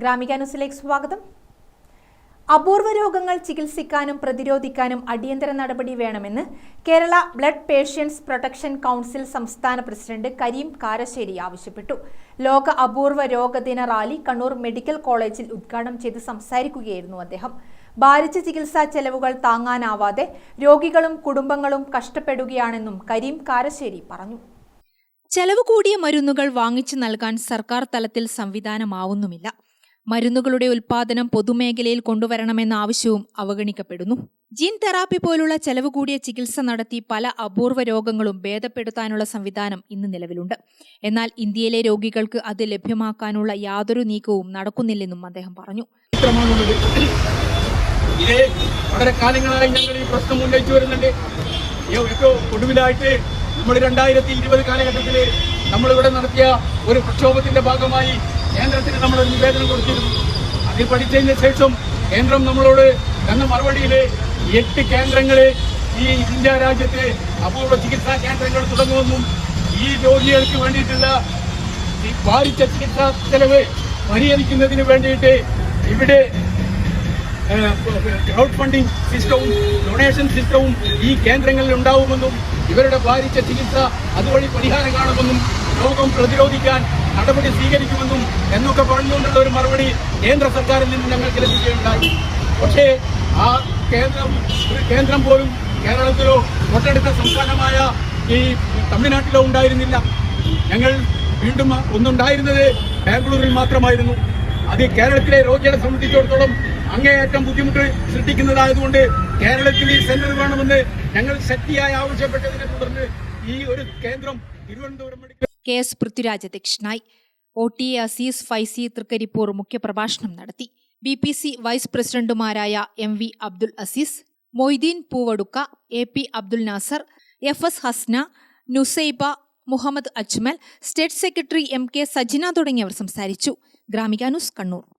ഗ്രാമിക ന്യൂസിലേക്ക് സ്വാഗതം. അപൂർവ രോഗങ്ങൾ ചികിത്സിക്കാനും പ്രതിരോധിക്കാനും അടിയന്തര നടപടി വേണമെന്ന് Kerala blood patients protection council സംസ്ഥാന പ്രസിഡന്റ് കരീം കാരശ്ശേരി ആവശ്യപ്പെട്ടു. ലോക അപൂർവ രോഗദിന റാലി കണ്ണൂർ മെഡിക്കൽ കോളേജിൽ ഉദ്ഘാടനം ചെയ്ത് സംസാരിക്കുകയായിരുന്നു അദ്ദേഹം. ഭാരിച്ച ചികിത്സാ ചെലവുകൾ താങ്ങാനാവാതെ രോഗികളും കുടുംബങ്ങളും കഷ്ടപ്പെടുകയാണെന്നും കരീം കാരശ്ശേരി പറഞ്ഞു. ചെലവ് കൂടിയ മരുന്നുകൾ വാങ്ങിച്ചു നൽകാൻ സർക്കാർ തലത്തിൽ സംവിധാനമാവുന്നുമില്ല. മരുന്നുകളുടെ ഉൽപാദനം പൊതുമേഖലയിൽ കൊണ്ടുവരണമെന്ന ആവശ്യവും അവഗണിക്കപ്പെടുന്നു. ജീൻ തെറാപ്പി പോലുള്ള ചെലവ് കൂടിയ ചികിത്സ നടത്തി പല അപൂർവ രോഗങ്ങളും ഭേദപ്പെടുത്താനുള്ള സംവിധാനം ഇന്ന് നിലവിലുണ്ട്. എന്നാൽ ഇന്ത്യയിലെ രോഗികൾക്ക് അത് ലഭ്യമാക്കാനുള്ള യാതൊരു നീക്കവും നടക്കുന്നില്ലെന്നും അദ്ദേഹം പറഞ്ഞു. ഇതേ വളരെ കാലങ്ങളായി ഞങ്ങൾ ഈ പ്രശ്നം ഉന്നയിച്ചു വരുന്നുണ്ട്. ഒടുവിലായിട്ട് നമ്മൾ രണ്ടായിരത്തി ഇരുപത് കാലഘട്ടത്തിൽ നമ്മളിവിടെ നടത്തിയ ഒരു പ്രക്ഷോഭത്തിന്റെ ഭാഗമായി കേന്ദ്രത്തിന് നമ്മൾ ഒരു നിവേദനം കൊടുത്തിരുന്നു. അതിൽ പഠിച്ചതിന് ശേഷം കേന്ദ്രം നമ്മളോട് തന്ന മറുപടിയിൽ എട്ട് കേന്ദ്രങ്ങളെ ഈ ഇന്ത്യ രാജ്യത്തെ അപൂർവ ചികിത്സാ കേന്ദ്രങ്ങൾ തുടങ്ങുമെന്നും ഈ രോഗികൾക്ക് വേണ്ടിയിട്ടുള്ള ഭാരിച്ച ചികിത്സാ ചെലവ് പരിഹരിക്കുന്നതിന് വേണ്ടിയിട്ട് ഇവിടെ ക്രൗഡ് ഫണ്ടിംഗ് സിസ്റ്റവും ഡൊണേഷൻ സിസ്റ്റവും ഈ കേന്ദ്രങ്ങളിൽ ഉണ്ടാവുമെന്നും ഇവരുടെ ഭാരിച്ച ചികിത്സ അതുവഴി പരിഹാരം കാണുമെന്നും രോഗം പ്രതിരോധിക്കാൻ നടപടി സ്വീകരിക്കുമെന്നും എന്നൊക്കെ പറഞ്ഞുകൊണ്ടുള്ള ഒരു മറുപടി കേന്ദ്ര സർക്കാരിൽ നിന്ന് ഞങ്ങൾക്ക് ലഭിക്കുകയുണ്ടായി. പക്ഷേ ആ കേന്ദ്രം കേന്ദ്രം പോലും കേരളത്തിലോ തൊട്ടടുത്ത സംസ്ഥാനമായ ഈ തമിഴ്നാട്ടിലോ ഉണ്ടായിരുന്നില്ല. ഞങ്ങൾ വീണ്ടും ഒന്നുണ്ടായിരുന്നത് ബാംഗ്ലൂരിൽ മാത്രമായിരുന്നു. അത് കേരളത്തിലെ രോഗികളെ സംബന്ധിച്ചിടത്തോളം അങ്ങേയറ്റം ബുദ്ധിമുട്ട് സൃഷ്ടിക്കുന്നതായതുകൊണ്ട് കേരളത്തിൽ ഈ സെന്റർ വേണമെന്ന് ഞങ്ങൾ ശക്തിയായി ആവശ്യപ്പെട്ടതിനെ തുടർന്ന് ഈ ഒരു കേന്ദ്രം Thiruvananthapuram medical K S Prithviraj അധ്യക്ഷനായി. O T A Azeez Faizy Thrikaripur മുഖ്യപ്രഭാഷണം നടത്തി. ബി പി സി വൈസ് പ്രസിഡന്റുമാരായ M V Abdul Azeez Moideen Poovadukka A P Abdul Nasar F S Hasna Nusaiba Muhammad Ajmal state secretary M K Sajina തുടങ്ങിയവർ സംസാരിച്ചു. Gramika news Kannur.